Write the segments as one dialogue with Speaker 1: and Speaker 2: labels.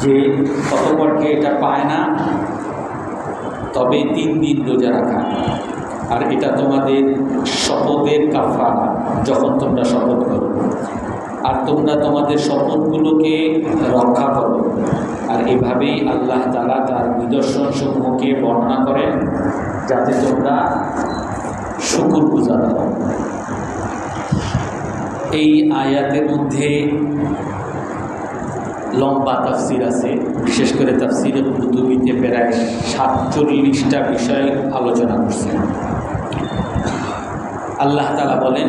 Speaker 1: যে কতপরকে এটা পায় না, তবে তিন দিন রোজা রাখা। আর এটা তোমাদের শপথের কাফারা যখন তোমরা শপথ করো। আর তোমরা তোমাদের শপথগুলোকে রক্ষা করো। আর এভাবেই আল্লাহ তালা তার নিদর্শন সমূহকে বর্ণনা করেন, যাতে তোমরা শুকুর পূজা হও। এই আয়াতের মধ্যে লম্বা তাফসির আছে, বিশেষ করে তাফসিরে কুতুবিতে প্রায় সাতচল্লিশটা বিষয় আলোচনা করছেন আল্লাহ তালা বলেন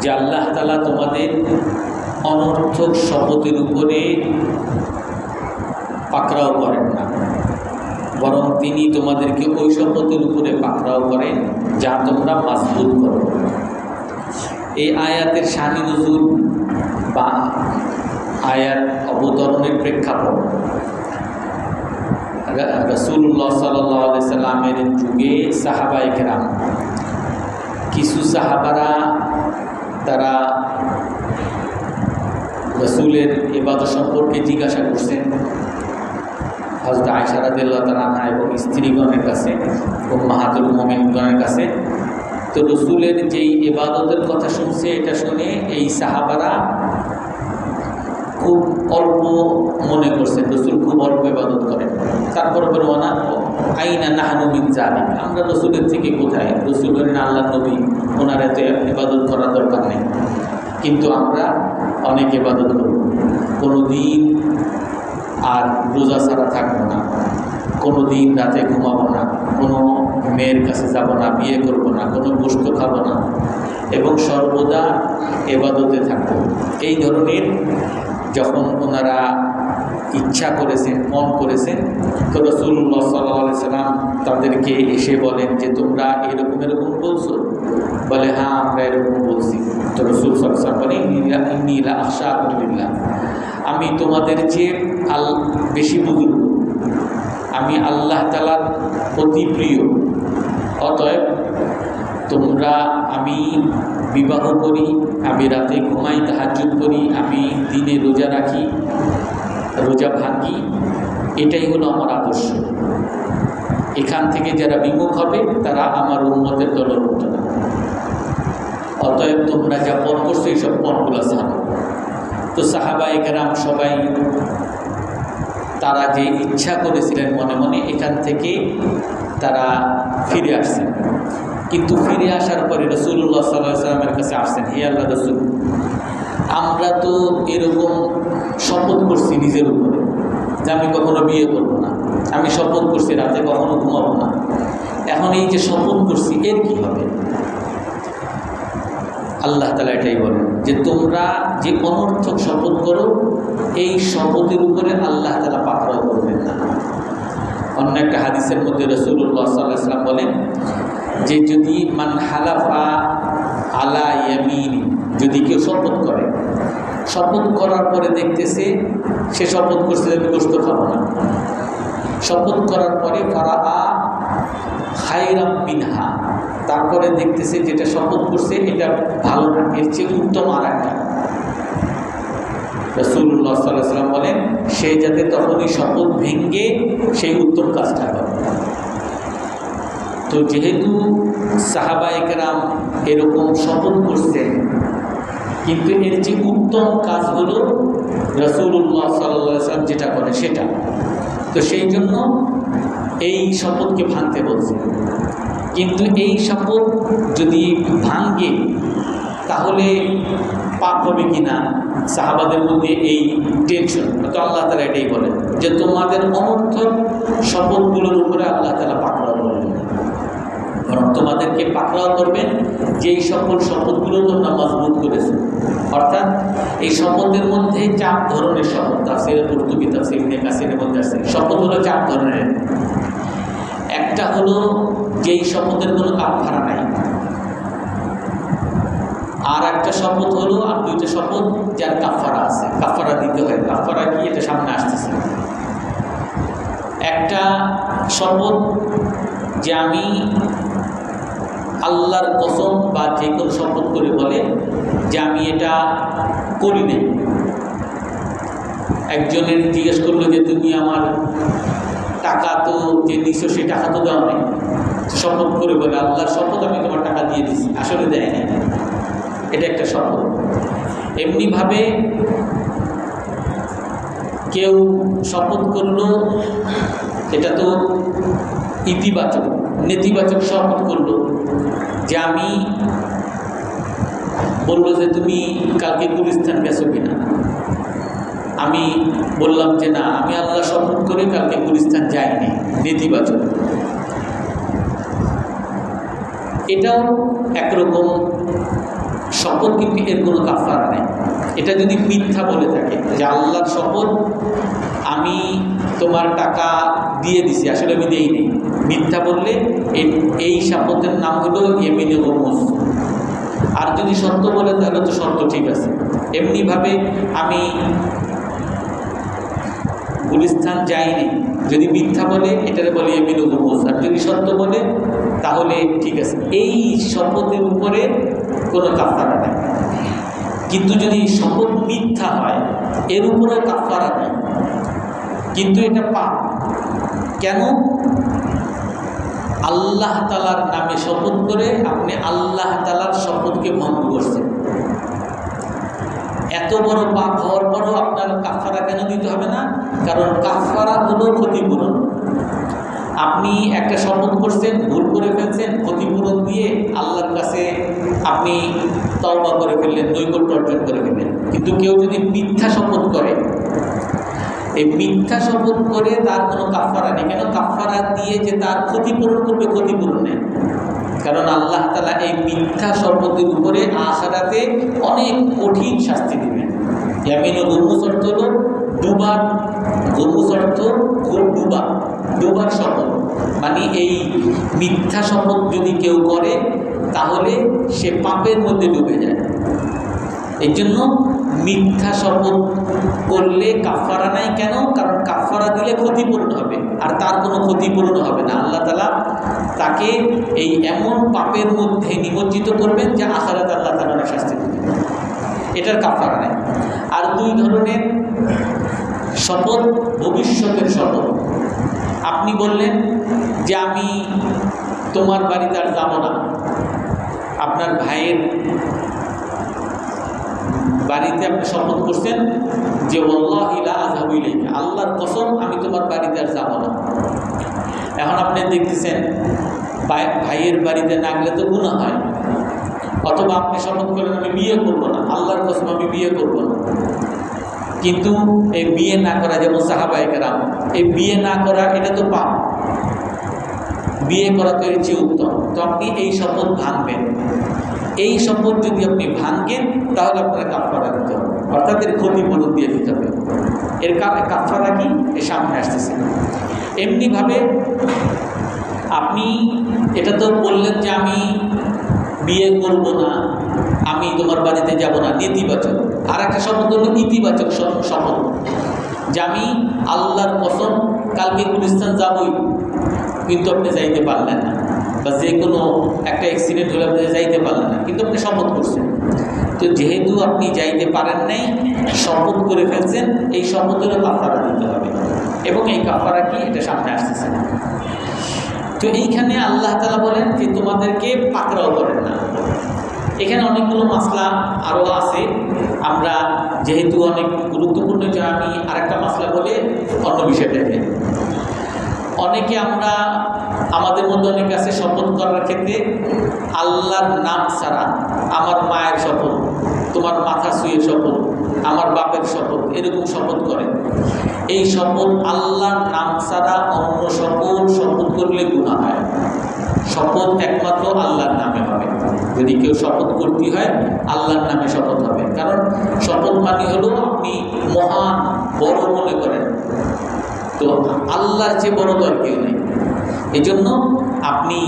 Speaker 1: যে আল্লাহ তালা তোমাদের অনর্থক শপথের উপরে পাকড়াও করেন না। বরং তিনি তোমাদেরকে ওই শপথের উপরে পাকড়াও করেন যা তোমরা মাসবুত করো। এই আয়াতের শাহি নজুর বা আয়াত অবতরণের প্রেক্ষাপট রসুল্লাহ সাল্লামের যুগে সাহাবাই কেরাম, কিছু সাহাবারা তারা রসুলের এবাদত সম্পর্কে জিজ্ঞাসা করছেন। হজরত আয়সারাদিল্লাহ তালাহা এবং স্ত্রীগণের কাছে এবং মাহাতুল মোমিনগণের কাছে। তো রসুলের যেই এবাদতের কথা শুনছে, এটা শুনে এই সাহাবারা খুব অল্প মনে করছেন, রসুল খুব অল্প ইবাদত করেন। তারপর বলবানা আইনা নাহানুমিন জানি আমরা রসুলের থেকে কোথায়? রসুল করেন আল্লাহ নবী, ওনার এত ইবাদত করার দরকার নেই। কিন্তু আমরা অনেক ইবাদত করব। কোনো দিন আর রোজা ছাড়া থাকব না। কোনো দিন রাতে ঘুমাবো না। কোনো মেয়ের কাছে যাব না, বিয়ে করব না কোনো গোস্ত খাব না। এবং সর্বদা এবাদতে থাকব। এই ধরনের যখন ওনারা ইচ্ছা করেছেন, মন করেছেন, তো রসুল্লাহ সাল্লাহ সাল্লাম তাদেরকে এসে বলেন যে, তোমরা এরকম এরকম বলছো? বলে হ্যাঁ আমরা এরকম বলছি। তো রসুল সাল্লাম নীলা আশা আলহামদুলিল্লাহ আমি তোমাদের চেয়ে আল, বেশি বুজুর্গ। আমি আল্লাহ তালার অতি প্রিয়। অতএব তোমরা আমি বিবাহ করি, আমি রাতে ঘুমাই তাহাজুদ করি, আমি দিনে রোজা রাখি, রোজা ভাঙি এটাই হলো আমার আদর্শ। এখান থেকে যারা বিমুখ হবে, তারা আমার উন্মতের দলভুক্ত না অতএব তোমরা যা পণ করছ, এইসব পণগুলো ছাড়ো। তো সাহাবা একরাম সবাই তারা যে ইচ্ছা করেছিলেন, মনে মনে এখান থেকে তারা ফিরে আসছেন। কিন্তু ফিরে আসার পরে রসুল্লাহ সাল্লাহ সাল্লামের কাছে আসছেন, হে আল্লাহ রসুল, আমরা তো এরকম শপথ করছি নিজের উপরে যে আমি কখনো বিয়ে করব না। আমি শপথ করছি রাতে কখনো ঘুমাবো না। এখন এই যে শপথ করছি, এর কি হবে? আল্লাহ তালা এটাই বলেন যে, তোমরা যে অনর্থক শপথ করো, এই শপথের উপরে আল্লাহ তালা পাকড়াও করবেন না। অন্য একটা হাদিসের মধ্যে রসুল্লাহ সাল্লাহ সাল্লাম বলেন যে যদি মান হালাফা আলা ইয়ামিন, যদি কেউ শপথ করে শপথ করার পরে দেখতেছে সে শপথ করছে আমি গোস্ত খাব না। শপথ করার পরে ফারা আ খাইরাম বিনহা তারপরে দেখতেছে যেটা শপথ করছে এটা ভালো না, এর চেয়ে উত্তম আর একটা রসুল্লাহ সাল্লাহ সাল্লাম বলেন, সে যাতে তখনই শপথ ভেঙ্গে সেই উত্তম কাজটা করে। তো যেহেতু সাহাবায়করাম এরকম শপথ করছেন, কিন্তু এর যে উত্তম কাজ হলো রসুল্লাহ সাল্লাম যেটা করে সেটা। তো সেই জন্য এই শপথকে ভাঙতে বলছে। কিন্তু এই শপথ যদি ভাঙ্গে তাহলে পাপ হবে কি না সাহাবাদের মধ্যে এই টেনশন তো আল্লাহ তালা এটাই বলেন যে, তোমাদের অনর্থক শপথগুলোর উপরে আল্লাহ তালা তোমাদেরকে পাকড়াও করবেন, যেই সকল শপথগুলো তোমরা মজবুত করেছ। অর্থাৎ এই শপথের মধ্যে চার ধরনের শপথ তাফসির পর্তুগি তাফসির কাসিরের মধ্যে আছে। শপথ হলো চার ধরনের। একটা হলো যেই শপথের কোনো কাপড়া নাই। আর একটা শপথ হলো, আর দুইটা শপথ যার কাফারা আছে। কাফারা দিতে হয়। কাফারা কি? এটা সামনে আসতেছে। একটা শপথ যে আমি আল্লাহর কসম বা যে কোনো শপথ করে বলে যে আমি এটা করি নাই। একজনের জিজ্ঞেস করল যে, তুমি আমার টাকা তো যে দিছো, সেই টাকা তো দেওয়া নেই। শপথ করে বলে, আল্লাহর শপথ আমি তোমার টাকা দিয়ে দিছি। আসলে দেয় নাই। এটা একটা শপথ এমনিভাবে কেউ শপথ করল, এটা তো ইতিবাচক, নেতিবাচক শপথ করল। যে আমি বলল যে তুমি কালকে গুলিস্তান গেছো কিনা? আমি বললাম যে না, আমি আল্লাহ শপথ করে কালকে গুলিস্তান যাইনি, নেতিবাচক। এটাও একরকম শপথ, কিন্তু এর কোনো কাফারা নেই। এটা যদি মিথ্যা বলে থাকে যে আল্লাহর শপথ আমি তোমার টাকা দিয়ে দিছি, আসলে আমি দেই নেই। মিথ্যা বললে এই শপথের নাম হলো এমিনে হোমস আর যদি সত্য বলে, তাহলে তো সত্য ঠিক আছে। এমনিভাবে আমি গুলিস্তান যাইনি। যদি মিথ্যা বলে, এটারে বলে এমিন হোমস আর যদি সত্য বলে, তাহলে ঠিক আছে। এই শপথের উপরে কোনো কাফারা নেই। কিন্তু যদি শপথ মিথ্যা হয়, এর উপরে কাফারা নেই। কিন্তু এটা পাপ। কেন? আল্লাহ তালার নামে শপথ করে আপনি আল্লাহ তালার শপথকে ভঙ্গ করছেন। এত বড় পাপ হওয়ার পরও আপনার কাফারা কেন দিতে হবে না? কারণ কাফারা হলো ক্ষতিপূরণ। আপনি একটা শপথ করছেন, ভুল করে ফেলছেন, ক্ষতিপূরণ দিয়ে আল্লাহর কাছে আপনি তওবা করে ফেললেন, নৈকট্য অর্জন করে ফেললেন। কিন্তু কেউ যদি মিথ্যা শপথ করে, এই মিথ্যা শপথ করে তার কোনো কাফারা নেই। কেন? কাফারা দিয়ে যে তার ক্ষতিপূরণ করবে, ক্ষতিপূরণ নেই। কারণ আল্লাহ তালা এই মিথ্যা শপথের উপরে আশাটাতে অনেক কঠিন শাস্তি দেবেন। ইয়ামিন গরুস অর্থ হল দুবার গরুস অর্থ ডুবা ডুবার শপথ। মানে এই মিথ্যা শপথ যদি কেউ করে, তাহলে সে পাপের মধ্যে ডুবে যায়। এই জন্য মিথ্যা শপথ করলে কাফারা নাই কেন? কারণ কাফারা দিলে ক্ষতিপূরণ হবে, আর তার কোনো ক্ষতিপূরণ হবে না। আল্লাহ তালা তাকে এই এমন পাপের মধ্যে নিমজ্জিত করবেন যে আখারাত আল্লাহ তালা শাস্তি দেবেন। এটার কাফারা নেই। আর দুই ধরনের শপথ ভবিষ্যতের শপথ আপনি বললেন যে আমি তোমার বাড়িতে আর যাব না। আপনার ভাইয়ের বাড়িতে আপনি শপথ করছেন যে ওল্লাহিলা আজহাবুইলেন আল্লাহর কসম আমি তোমার বাড়িতে আর যাব না। এখন আপনি দেখতেছেন ভাইয়ের বাড়িতে না গেলে তো গুণা হয়। অথবা আপনি শপথ করেন আমি বিয়ে করব না। আল্লাহর কসম, আমি বিয়ে করব না। কিন্তু এই বিয়ে না করা, যেমন সাহাবাহিকেরাম এই বিয়ে না করা, এটা তো পাপ। বিয়ে করা তো চেয়ে উত্তম। তো আপনি এই শপথ ভাঙবেন। এই শপথ যদি আপনি ভাঙেন, তাহলে আপনার কাপড়া দিতে হবে। অর্থাৎ এর ক্ষতিপূরণ দিয়ে দিতে হবে। এর কাপড়া কি? এর সামনে আসতেছে। এমনিভাবে আপনি এটা তো বললেন যে আমি বিয়ে করব না, আমি তোমার বাড়িতে যাব না, নেতিবাচক। আর একটা শপথ হলো ইতিবাচক শপথ যে আমি আল্লাহর কসম, কালকে গুলিস্তান যাবই, কিন্তু আপনি যাইতে পারলেন না। বা যে কোনো একটা অ্যাক্সিডেন্ট হলে আপনি যাইতে পারলেন না, কিন্তু আপনি শপথ করছেন। তো যেহেতু আপনি যাইতে পারেন নাই, শপথ করে ফেলছেন, এই শপথেরও কাফারা দিতে হবে। এবং এই কাফারা কি? এটা সামনে আসতেছে। তো এইখানে আল্লাহ তালা বলেন যে, তোমাদেরকে পাকড়াও করেন না। এখানে অনেকগুলো মাসলা আরও আছে। আমরা যেহেতু অনেক গুরুত্বপূর্ণ যে আমি আরেকটা মাসলা বলে অন্য বিষয় বিষয়টাকে অনেকে আমরা আমাদের মধ্যে অনেকে আছে শপথ করার ক্ষেত্রে আল্লাহর নাম ছাড়া আমার মায়ের শপথ, তোমার মাথা শুয়ে শপথ, আমার বাপের শপথ এরকম শপথ করে। এই শপথ আল্লাহর নাম ছাড়া অন্য সকল শপথ করলে গুণা হয়। শপথ একমাত্র আল্লাহর নামে হবে। যদি কেউ শপথ করতে হয়, আল্লাহর নামে শপথ হবে। কারণ শপথ মানে হলো আপনি মহান বড় মনে করেন। তো আল্লাহর চেয়ে বড় আর কেউ নেই। এই জন্য আপনি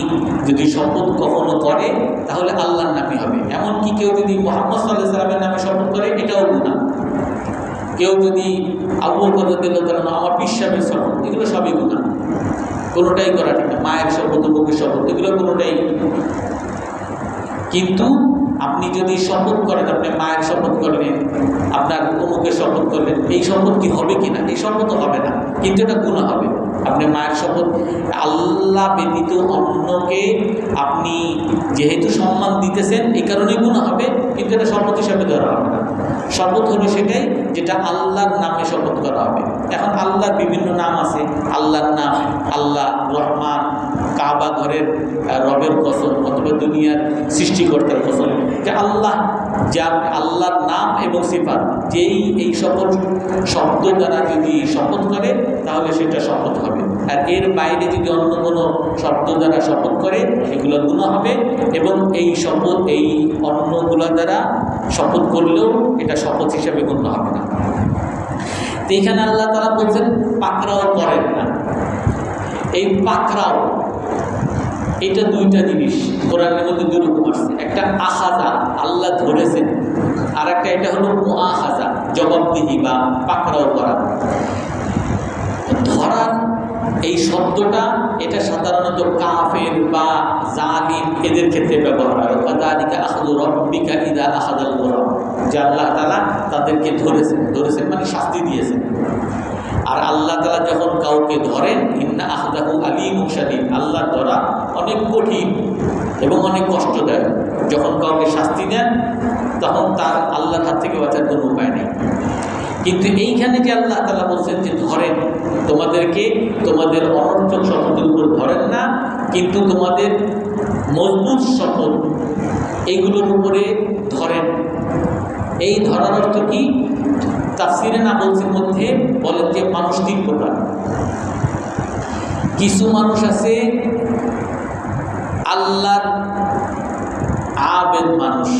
Speaker 1: যদি শপথ কখনো করে তাহলে আল্লাহর নামে হবে। এমনকি কেউ যদি মোহাম্মদ সাল্লাহ সাল্লামের নামে শপথ করে, এটাও গুণা কেউ যদি আবু করে দিল তাহলে আমার বিশ্বামের শপথ, এগুলো সবই গুণা কোনোটাই করা ঠিক না মায়ের শপথ বুকের শপথ, এগুলো কোনোটাই। কিন্তু আপনি যদি শপথ করেন আপনি মায়ের শপথ করবেন, আপনার অমুকের শপথ করবেন, এই শপথ কি হবে কি না? এই শপথ হবে না, কিন্তু এটা গুণা হবে। আপনি মায়ের শপথ, আল্লাহ ব্যতীত অন্যকে আপনি যেহেতু সম্মান দিতেছেন, এই কারণে গুণা হবে, কিন্তু এটা শপথ হিসাবে ধরা হবে না। শপথ হলো সেটাই যেটা আল্লাহর নামে শপথ করা হবে। এখন আল্লাহর বিভিন্ন নাম আছে। আল্লাহর নাম, আল্লাহ, রহমান, কাবা ঘরের রবের কসম অথবা দুনিয়ার সৃষ্টিকর্তার কসম। যে আল্লাহ যার আল্লাহর নাম এবং সিফাত, যেই এই সকল শব্দ দ্বারা যদি শপথ করে তাহলে সেটা শপথ হবে। আর এর বাইরে যদি অন্য কোনো শব্দ দ্বারা শপথ করে এগুলো গুণ হবে এবং এই শপথ, এই অন্যগুলো দ্বারা শপথ করলেও এটা শপথ হিসাবে গণ্য হবে না। তো এখানে আল্লাহ তারা বলছেন, পাকড়াও করেন না। এই পাকড়াও, এটা দুইটা জিনিস কোরআনের মধ্যে দুই রকম আসছে। একটা আহাজা আল্লাহ ধরেছেন। আর একটা এটা হলো আহাজা জবাবদিহি বা পাকড়াও করা। এই শব্দটা এটা সাধারণত কাফের বা জালিম এদের ক্ষেত্রে ব্যবহার তালা তাদেরকে ধরেছেন। ধরেছেন মানে শাস্তি দিয়েছেন। আর আল্লাহ তালা যখন কাউকে ধরেন, ইন্না আহদাহু আলিম শালীম আল্লাহ ধরা অনেক কঠিন এবং অনেক কষ্ট দেয় যখন কাউকে শাস্তি দেন, তখন তার আল্লাহর হাত থেকে বাঁচার কোনো উপায় নেই। কিন্তু এইখানে যে আল্লাহ তালা বলছেন যে ধরেন, তোমাদেরকে তোমাদের অনর্থক শপথের উপর ধরেন না, কিন্তু তোমাদের মজবুত শপথ এইগুলোর উপরে ধরেন। এই ধরার অর্থ কি? তাফসিরে না বলছেন মধ্যে বলেন যে মানুষ তিন প্রকার। কিছু মানুষ আছে, আল্লাহর আবেদ মানুষ,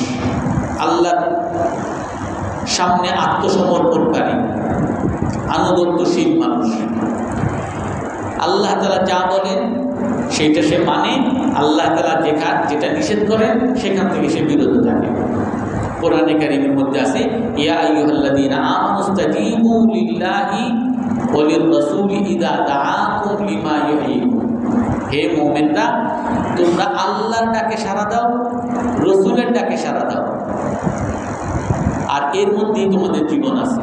Speaker 1: আল্লাহর সামনে আত্মসমর্পণকারী, আনুগত্যশীল মানুষ। আল্লাহ তালা যা বলেন সেইটা সে মানে। আল্লাহ তালা যেখান, যেটা নিষেধ করেন, সেখান থেকে সে বিরত থাকে। কোরআনে কারিমের মধ্যে আছে, ইয়া আইয়ুহাল্লাযীনা আমানুস্তাজীবু লিমা হে মুমিনরা, তোমরা আল্লাহর ডাকে সাড়া দাও, রসুলের ডাকে সাড়া দাও। আর এর মধ্যেই তোমাদের জীবন আছে।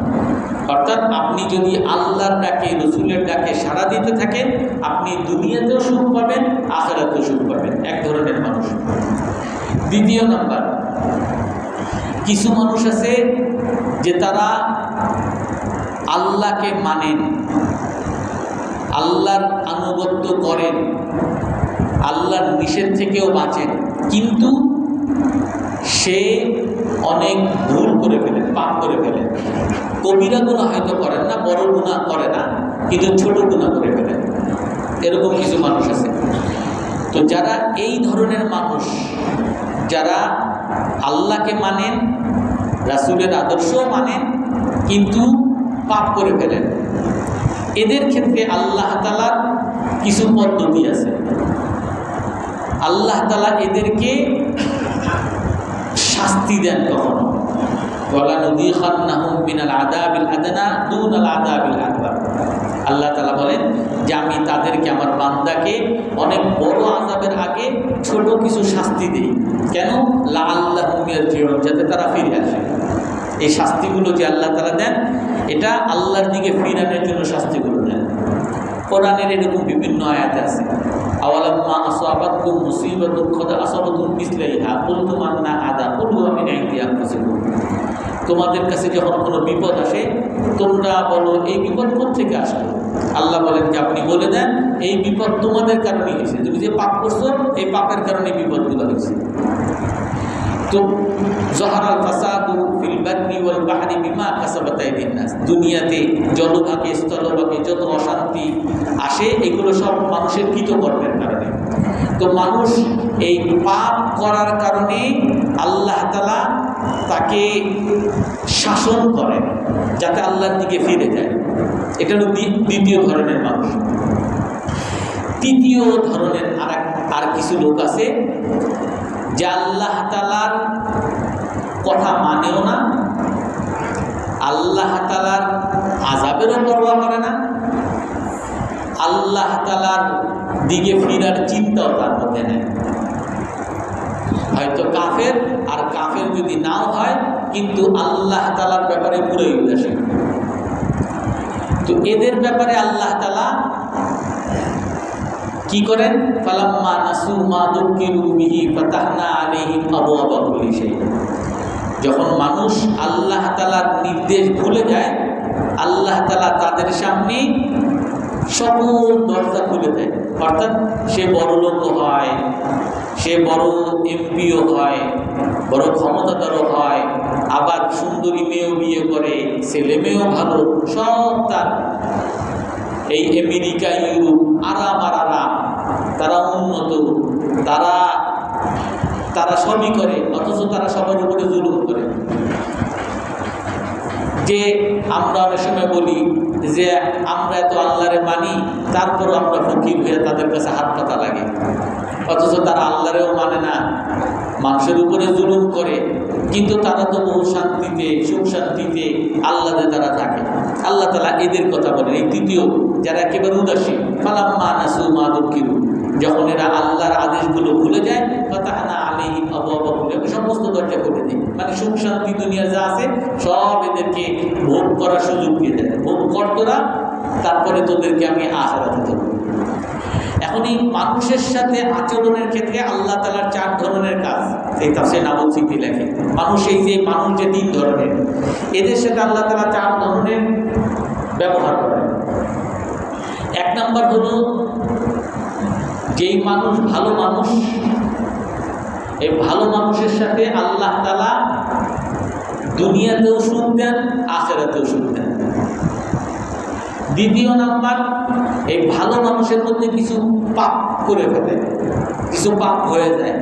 Speaker 1: অর্থাৎ আপনি যদি আল্লাহর ডাকে, রসুলের ডাকে সাড়া দিতে থাকেন, আপনি দুনিয়াতেও সুখ পাবেন, আখেরাতেও সুখ পাবেন। এক ধরনের মানুষ। দ্বিতীয় নাম্বার, কিছু মানুষ আছে যে তারা আল্লাহকে মানেন, আল্লাহর আনুগত্য করেন, আল্লাহর নিষেধ থেকেও বাঁচেন। কিন্তু সে অনেক ভুল করে ফেলেন পাপ করে ফেলেন কবিরা গুণা হয়তো করেন না, বড় গুণা করে না, কিন্তু ছোট গুণা করে ফেলেন এরকম কিছু মানুষ আছে। তো যারা এই ধরনের মানুষ, যারা আল্লাহকে মানেন, রাসুলের আদর্শও মানেন, কিন্তু পাপ করে ফেলেন, এদের ক্ষেত্রে আল্লাহ তালার কিছু পদ্ধতি আছে। আল্লাহ তালা এদেরকে শাস্তি দেন কখনো? গলা নদী খান্নাহুম মিনাল আদাবিল আদনা দুন আল আদাবিল আকবার। আল্লাহ তালা বলেন, যে আমি তাদেরকে, আমার বান্দাকে অনেক বড় আজাবের আগে ছোট কিছু শাস্তি দিই। কেন? লা আল্লাহ জীবন যাতে তারা ফিরে আসে। এই শাস্তিগুলো যে আল্লাহ তালা দেন, এটা আল্লাহর দিকে ফিরানোর জন্য শাস্তিগুলো দেন। কোরআনের এরকম বিভিন্ন আয়াত আছে। আওয়ালাম্মা আসাবাতকুম মুসিবাতুন খদা আসাবাতুন মিসলাইহা কুলতুম আন্না হাদা কুল হুয়া মিন ইনদি আনফুসিকুম। তোমাদের কাছে যখন কোনো বিপদ আসে, তোমরা বলো, এই বিপদ থেকে আসলো? আল্লাহ বলেন যে, আপনি বলে দেন, এই বিপদ তোমাদের কারণে এসেছে। তুমি যে পাপ করছ, এই পাপের কারণে বিপদগুলো হয়েছে। তো জহরাল ফাসাদু ফিল বাদনি ওয়াল বাহরি বিমা কাসাবাত আইদিন দুনিয়াতে জলভাগে স্থলভাগে যত অশান্তি আসে, এগুলো সব মানুষের কৃতকর্মের কারণে। তো মানুষ এই পাপ করার কারণে আল্লাহ তালা তাকে শাসন করেন, যাতে আল্লাহর দিকে ফিরে যায়। এটা হলো দ্বি- দ্বিতীয় ধরনের মানুষ। তৃতীয় ধরনের আর আর কিছু লোক আছে যে আল্লাহ তালার কথা মানেও না, আল্লাহ তালার আজাবেরও পরোয়া করে না, আল্লাহ তালার দিকে ফিরার চিন্তাও তার মধ্যে নেই। হয়তো কাফের, আর কাফের যদি নাও হয়, কিন্তু আল্লাহ তালার ব্যাপারে পুরোই উদাসীন। তো এদের ব্যাপারে আল্লাহ তালা কি করেন? ফালাম্মা নাসু মা দুঃখিরু বিহি ফাতাহনা কুল্লি শাই যখন মানুষ আল্লাহ তালার নির্দেশ ভুলে যায়, আল্লাহ তালা তাদের সামনে সকল দরজা খুলে দেয়। অর্থাৎ সে বড় লোক হয়, সে বড় এমপিও হয়, বড় ক্ষমতাদারও হয়, আবার সুন্দরী মেয়েও বিয়ে করে, ছেলে মেয়েও ভালো, সব তার। এই আমেরিকা, ইউরোপ, আরাম আরাম। তারা উন্নত, তারা তারা সবই করে, অথচ তারা সবার উপরে জুলুম করে। যে আমরা অনেক সময় বলি যে আমরা এত আল্লাহরে মানি, তারপরও আমরা ফকির হয়ে তাদের কাছে হাত পাতা লাগে। অথচ তারা আল্লাহরেও মানে না, মানুষের উপরে জুলুম করে, কিন্তু তারা তো বহু শান্তিতে, সুখ শান্তিতে আল্লাহতে তারা থাকে। আল্লাহ তালা এদের কথা বলেন। এই তৃতীয়, যারা একেবারে উদাসীন ফালাম মা নাসু মা দুঃখিরু যখন এরা আল্লাহর আদেশগুলো ভুলে যায়, ফাতাহানা আলাইহি আবওয়াবা খুলে সমস্ত দরজা খুলে দেয়। মানে সুখ শান্তি দুনিয়া যা আছে, সব এদেরকে ভোগ করার সুযোগ দিয়ে দেয়। ভোগ কর তোরা, তারপরে তোদেরকে আমি আশারাতে দিতে এখন এই মানুষের সাথে আচরণের ক্ষেত্রে আল্লাহ তালার চার ধরনের কাজ। এই তাফসে নাবল স্মৃতি লেখে। মানুষ এই যে মানুষ যে তিন ধরনের, এদের সাথে আল্লাহ তালা চার ধরনের ব্যবহার করেন এক নাম্বার হলো যেই মানুষ ভালো মানুষ, এই ভালো মানুষের সাথে আল্লাহ তালা দুনিয়াতেও সুখ দেন, আখেরাতেও সুখ দেন। দ্বিতীয় নাম্বার, এই ভালো মানুষের মধ্যে কিছু পাপ করে ফেলে, কিছু পাপ হয়ে যায়।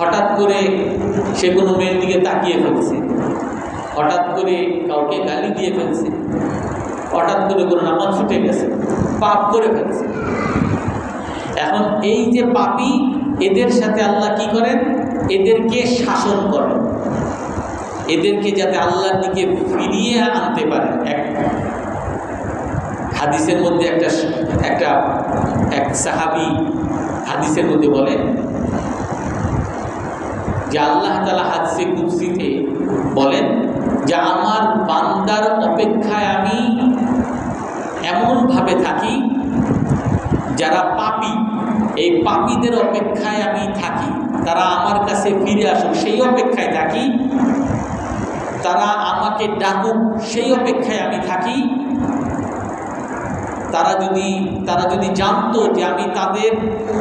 Speaker 1: হঠাৎ করে সে কোনো মেয়ের দিকে তাকিয়ে ফেলছে। হঠাৎ করে কাউকে গালি দিয়ে ফেলছে। হঠাৎ করে কোনো নামাজ ছুটে গেছে। পাপ করে ফেলছে। এখন এই যে পাপি, এদের সাথে আল্লাহ কি করেন? এদেরকে শাসন করেন। এদেরকে যাতে আল্লাহর দিকে ফিরিয়ে আনতে পারে। এক হাদিসের মধ্যে একটা একটা, এক সাহাবি হাদিসের মধ্যে বলেন যে আল্লাহ তালা হাদিসে কুৎসিতে বলেন যে আমার বান্দার অপেক্ষায় আমি এমনভাবে থাকি যারা পাপি এই পাপীদের অপেক্ষায় আমি থাকি। তারা আমার কাছে ফিরে আসুক, সেই অপেক্ষায় থাকি। তারা আমাকে ডাকুক, সেই অপেক্ষায় আমি থাকি। তারা যদি তারা যদি জানতো যে আমি তাদের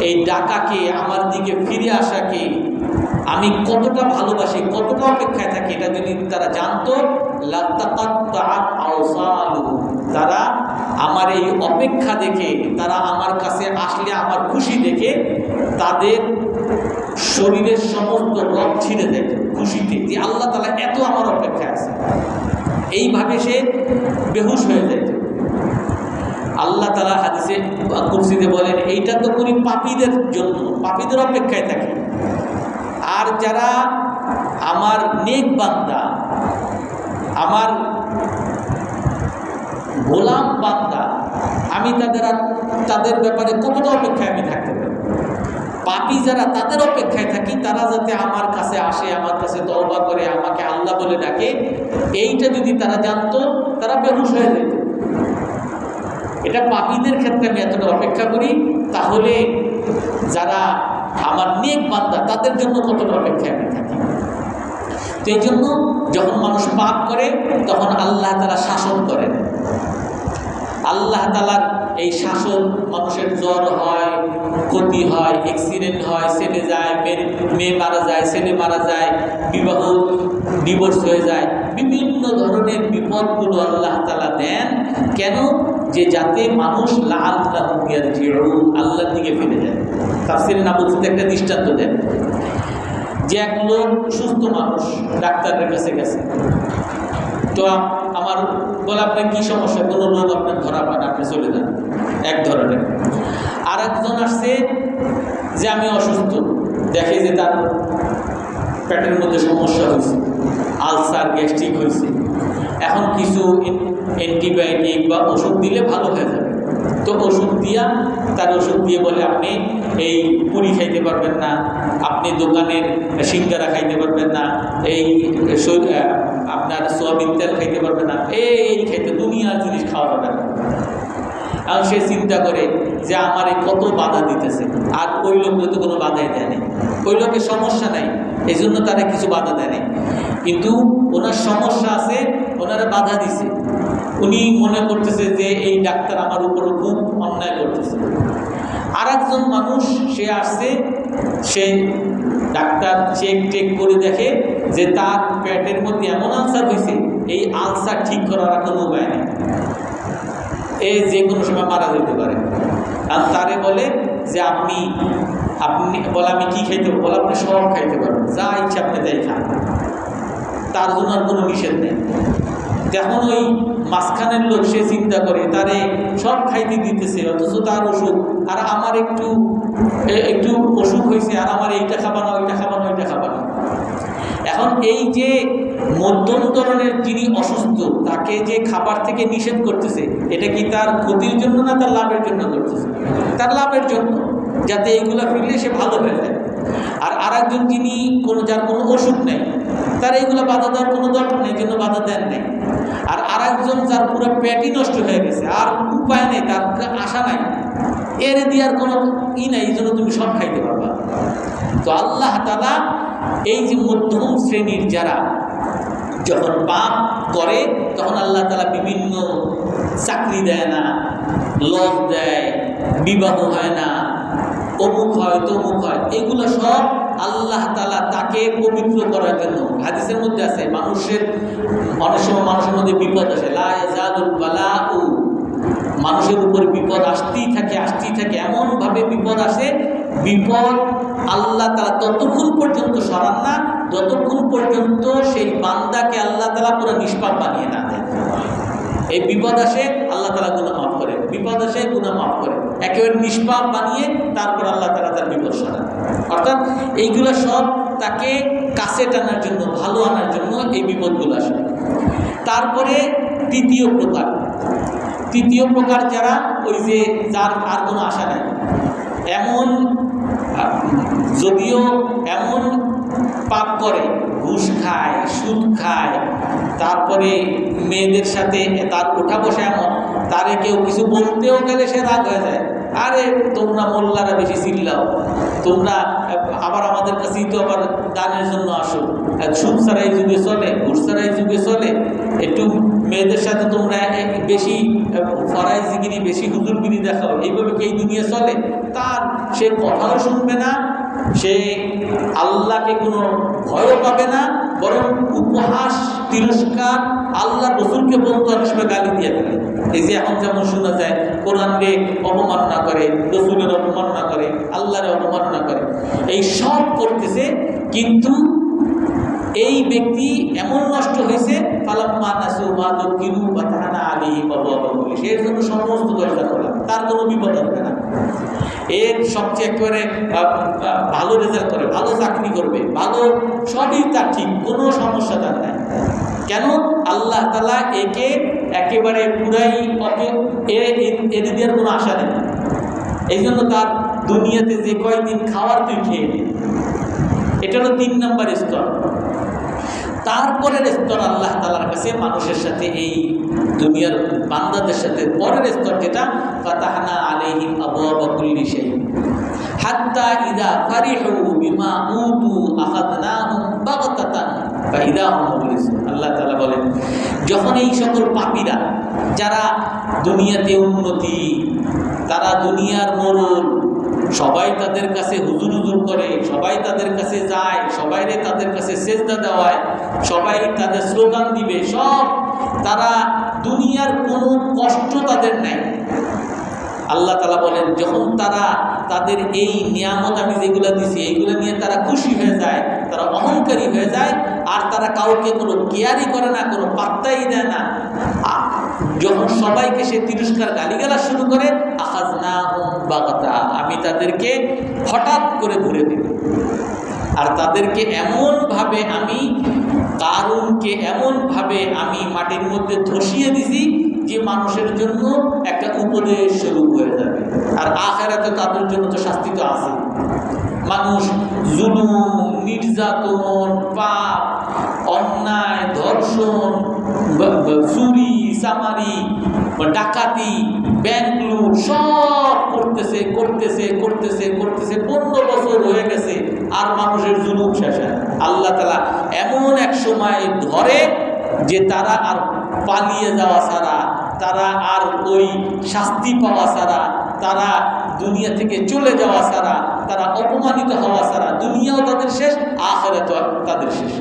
Speaker 1: এই ডাকাকে, আমার দিকে ফিরে আসাকে আমি কতটা ভালোবাসি, কতটা অপেক্ষায় থাকি, এটা যদি তারা জানতো তারা আমার এই অপেক্ষা দেখে, তারা আমার কাছে আসলে আমার খুশি দেখে তাদের শরীরের সমস্ত রব ছিঁড়ে দেয় খুশিতে। যে আল্লাহ তালা এত আমার অপেক্ষায় আছে। এইভাবে সে বেহুশ হয়ে যায়। আল্লাহ তালা হাদিসে কুরসিতে বলেন, এইটা তো করি পাপীদের জন্য, পাপীদের অপেক্ষায় থাকে। আর যারা আমার নেক বান্দা, আমার গোলাম বান্দা, আমি তাদের আর তাদের ব্যাপারে কতটা অপেক্ষায় আমি থাকতে পারি? পাপি যারা তাদের অপেক্ষায় থাকি, তারা যাতে আমার কাছে আসে, আমার কাছে তওবা করে, আমাকে আল্লাহ বলে ডাকে, এইটা যদি তারা জানতো, তারা বেহুশ হয়ে যেত। এটা পাপীদের ক্ষেত্রে আমি এতটা অপেক্ষা করি, তাহলে যারা আমার নেক বান্দা, তাদের জন্য কতটা অপেক্ষায় আমি থাকি? তো এই জন্য যখন মানুষ পাপ করে, তখন আল্লাহ তারা শাসন করেন। আল্লাহ তালার এই শাসন মানুষের জ্বর হয়, ক্ষতি হয় অ্যাক্সিডেন্ট হয় ছেলে যায়, মেয়ে মারা যায়, ছেলে মারা যায়, বিবাহ ডিভোর্স হয়ে যায়। বিভিন্ন ধরনের বিপদগুলো আল্লাহ তালা দেন। কেন? যে যাতে মানুষ লাল আল্লাহর দিকে ফিরে যায়। তাফসিরে না বলতে একটা দৃষ্টান্ত দেন। যে এক লোক সুস্থ মানুষ ডাক্তারের কাছে গেছে। তো আমার বলে, আপনার কী সমস্যা? কোনো লোক আপনার ধরা পান আপনি চলে যান। এক ধরনের। আর একজন আসছে যে আমি অসুস্থ। দেখে যে তার পেটের মধ্যে সমস্যা হয়েছে। আলসার, গ্যাস্ট্রিক হয়েছে। এখন কিছু অ্যান্টিবায়োটিক বা ওষুধ দিলে ভালো হয়ে যাবে তো ওষুধ দিয়া, তার ওষুধ দিয়ে বলে, আপনি এই পুরি খাইতে পারবেন না, আপনি দোকানের সিঙ্গারা খাইতে পারবেন না, এই আপনার সোয়াবিন তেল খাইতে পারবেন না, এই খাইতে দুনিয়ার জিনিস খাওয়া যাবে না। আর সে চিন্তা করে যে, আমার এই কত বাধা দিতেছে, আর ওই লোক তো কোনো বাধাই দেয় নাই। ওই লোকের সমস্যা নাই এই জন্য তারা কিছু বাধা দেয় নাই। কিন্তু ওনার সমস্যা আছে, ওনারা বাধা দিছে। উনি মনে করতেছে যে এই ডাক্তার আমার উপর খুব অন্যায় করতেছে। আর একজন মানুষ, সে আসছে, সে ডাক্তার চেক টেক করে দেখে যে তার পেটের মধ্যে এমন আলসার হয়েছে এই আলসার ঠিক করার কোনো উপায় নেই। এ যে কোনো সময় মারা যেতে পারে। আর তারে বলে যে আপনি আপনি, বলে আমি কি খাইতে পারব? বলে আপনি সব খাইতে পারবেন, যা ইচ্ছা আপনি তাই খান। তার জন্য আর কোনো নিষেধ নেই। তখন ওই মাঝখানের লোক সে চিন্তা করে, তারে সব খাইতে দিতেছে, অথচ তার অসুখ। আর আমার একটু একটু অসুখ হয়েছে আর আমার এইটা খাবানো, ওইটা খাবানো ওইটা খাবানো। এখন এই যে মধ্যম ধরনের যিনি অসুস্থ, তাকে যে খাবার থেকে নিষেধ করতেছে, এটা কি তার ক্ষতির জন্য না তার লাভের জন্য করতেছে? তার লাভের জন্য, যাতে এইগুলা ফিরলে সে ভালো হয়ে যায়। আর আরেকজন যিনি কোনো, যার কোনো ওষুধ নেই, তার এইগুলো বাধা দেওয়ার কোনো দরকার নেই জন্য বাধা দেন নেই। আর আরেকজন যার পুরো পেটই নষ্ট হয়ে গেছে, আর উপায় নেই, তার আশা নাই। এর দেওয়ার কোনো ই নাই, এই জন্য তুমি সব খাইতে পারবা। তো আল্লাহ তালা এই যে মধ্যম শ্রেণির যারা যখন পাপ করে, তখন আল্লাহ তালা বিভিন্ন চাকরি দেয় না লস দেয়, বিবাহ হয় না, অমুক হয়, তমুক হয়, এগুলো সব আল্লাহ তালা তাকে পবিত্র করার জন্য। হাদিসের মধ্যে আছে, মানুষের, অনেক সময় মানুষের মধ্যে বিপদ আসে। লা ইয়াজালুল বালাউ। মানুষের উপরে বিপদ আসতেই থাকে আসতেই থাকে। এমনভাবে বিপদ আসে, বিপদ আল্লাহ তালা ততক্ষণ পর্যন্ত সরান না, যতক্ষণ পর্যন্ত সেই বান্দাকে আল্লাহ তালা পুরো নিষ্পাপ বানিয়ে না দেয় এই বিপদ আসে, আল্লাহ তালা গুণা মাফ করে বিপদ আসে গুণা মাফ করে একেবারে নিষ্পাপ বানিয়ে তারপর আল্লাহ তালা তার বিপদ সরান অর্থাৎ এইগুলো সব তাকে কাছে টানার জন্য, ভালো আনার জন্য এই বিপদগুলো আসে। তারপরে তৃতীয় প্রকার। তৃতীয় প্রকার যারা, ওই যে যার আর কোনো আশা নাই। এমন যদিও এমন পাপ করে, ঘুষ খায়, সুদ খায় তারপরে মেয়েদের সাথে তার ওঠা বসা এমন, তারে কেউ কিছু বলতেও গেলে সে রাগ হয়ে যায়। আরে, তোমরা মোল্লারা বেশি চিল্লাও। তোমরা, আবার আমাদের কাছেই তো আবার দানের জন্য আসো। সুদ এই যুগে চলে, ঘুষ ছাড়া যুগে চলে। একটু মেয়েদের সাথে তোমরা বেশি ফরাইজিগিরি বেশি হুজুরগিরি দেখাও। এইভাবে কি এই দুনিয়া চলে? তার সে কথাও শুনবে না সে আল্লাহকে কোনো ভয়ও পাবে না, বরং উপহাস, তিরস্কার আল্লাহ রসুলকে বলতো অনেক সময় গালি দিয়ে ফেলে এই যে এখন যেমন শোনা যায়, কোরআনকে অবমাননা করে, রসুলের অবমাননা করে, আল্লাহরে অবমাননা করে, এই সব করতেছে, কিন্তু এই ব্যক্তি এমন নষ্ট হয়েছে, ফালাম্মা নাসু মা দুঃখিরু বাতাহানা আলী বাবা বলে এর জন্য সমস্ত দরজা খোলা তার কোনো বিপদ হবে না। এর সবচেয়ে একেবারে ভালো রেজাল্ট করে, ভালো চাকরি করবে, ভালো, সবই তার ঠিক, কোনো সমস্যা তার নাই। কেন? আল্লাহ তালা একে একেবারে পুরাই এ- এনে দেওয়ার কোনো আশা নেই এই জন্য তার দুনিয়াতে যে কয়েকদিন খাওয়ার তুই খেয়ে নে। এটা হলো তিন নম্বর স্তর। তারপরের স্তর আল্লাহ তালার কাছে মানুষের সাথে এই দুনিয়ার বান্দাদের সাথে পরের স্তর যেটা, ফাতাহানা ইদা ফারিহু বিমা আল্লাহ তাআলা বলেন, যখন এই সকল পাপীরা, যারা দুনিয়াতে উন্নতি, তারা দুনিয়ার মরণ সবাই তাদের কাছে হুজুর হুজুর করে, সবাই তাদের কাছে যায়, সবাইরে তাদের কাছে সেজদা দেওয়ায়, সবাই তাদের স্লোগান দিবে, সব তারা দুনিয়ার কোনো কষ্ট তাদের নাই। আল্লাহ তালা বলেন, যখন তারা তাদের এই নিয়ামত আমি যেগুলো দিছি, এইগুলো নিয়ে তারা খুশি হয়ে যায়, তারা অহংকারী হয়ে যায়, আর তারা কাউকে কোনো কেয়ারই করে না, কোনো পাত্তাই দেয় না। আ- যখন সবাইকে সে তিরস্কার গালিগালা শুরু করে আহাজ না বাগাতা আমি তাদেরকে হঠাৎ করে ধরে দেব আর তাদেরকে এমনভাবে আমি কারুনকে এমনভাবে আমি মাটির মধ্যে ধসিয়ে দিছি যে মানুষের জন্য একটা উপদেশ স্বরূপ হয়ে যাবে। আর আখেরাতে তাদের জন্য তো শাস্তি তো আছে। মানুষ জুলুম, নির্যাতন, পাপ, অন্যায়, ধর্ষণ চুরি, চামারি বা ডাকাতি, ব্যাংক সব করতেছে করতেছে করতেছে করতেছে, পনেরো বছর হয়ে গেছে, আর মানুষের জুলুম শেষ আল্লাহ তালা এমন এক সময় ধরে যে তারা আর পালিয়ে যাওয়া ছাড়া, তারা আর ওই শাস্তি পাওয়া ছাড়া, তারা দুনিয়া থেকে চলে যাওয়া ছাড়া, তারা অপমানিত হওয়া ছাড়া, দুনিয়াও তাদের শেষ আখেরাত তাদের শেষ।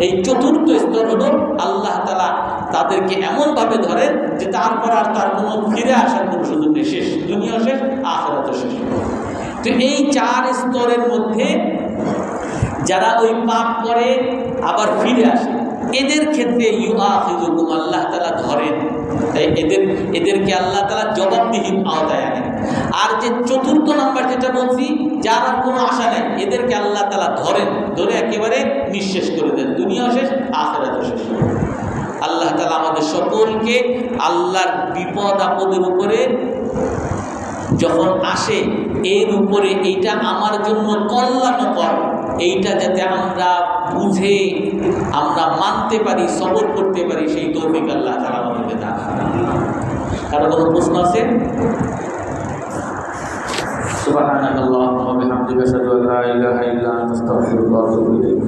Speaker 1: এই চতুর্থ স্তর হলো আল্লাহ তালা তাদেরকে এমনভাবে ধরেন যে তারপর আর তার কোনো ফিরে আসার কোনো সুযোগ নেই। শেষ। দুনিয়া শেষ আহরত শেষ। তো এই চার স্তরের মধ্যে যারা ওই পাপ করে, আবার ফিরে আসে, এদের ক্ষেত্রে ইউ আল্লাহ তালা ধরেন তাই এদের, এদেরকে আল্লাহ তালা জবাবদিহির আওতায় আনেন। আর যে চতুর্থ নাম্বার যেটা বলছি, যার আর কোনো আশা নেই, এদেরকে আল্লাহ তালা ধরেন, ধরে একেবারে নিঃশেষ করে দেন দুনিয়া শেষ আখেরাত শেষ। আল্লাহ তালা আমাদের সকলকে আল্লাহর বিপদ আপদের উপরে যখন আসে, এর উপরে এইটা আমার জন্য কল্যাণকর, এইটা যাতে আমরা বুঝে আমরা মানতে পারি সবর করতে পারি সেই তৌফিক আল্লাহ তারা আমাদেরকে দান কারো কোনো প্রশ্ন আছে سبحانك اللهم وبحمدك اشهد ان لا اله الا انت استغفرك واتوب اليك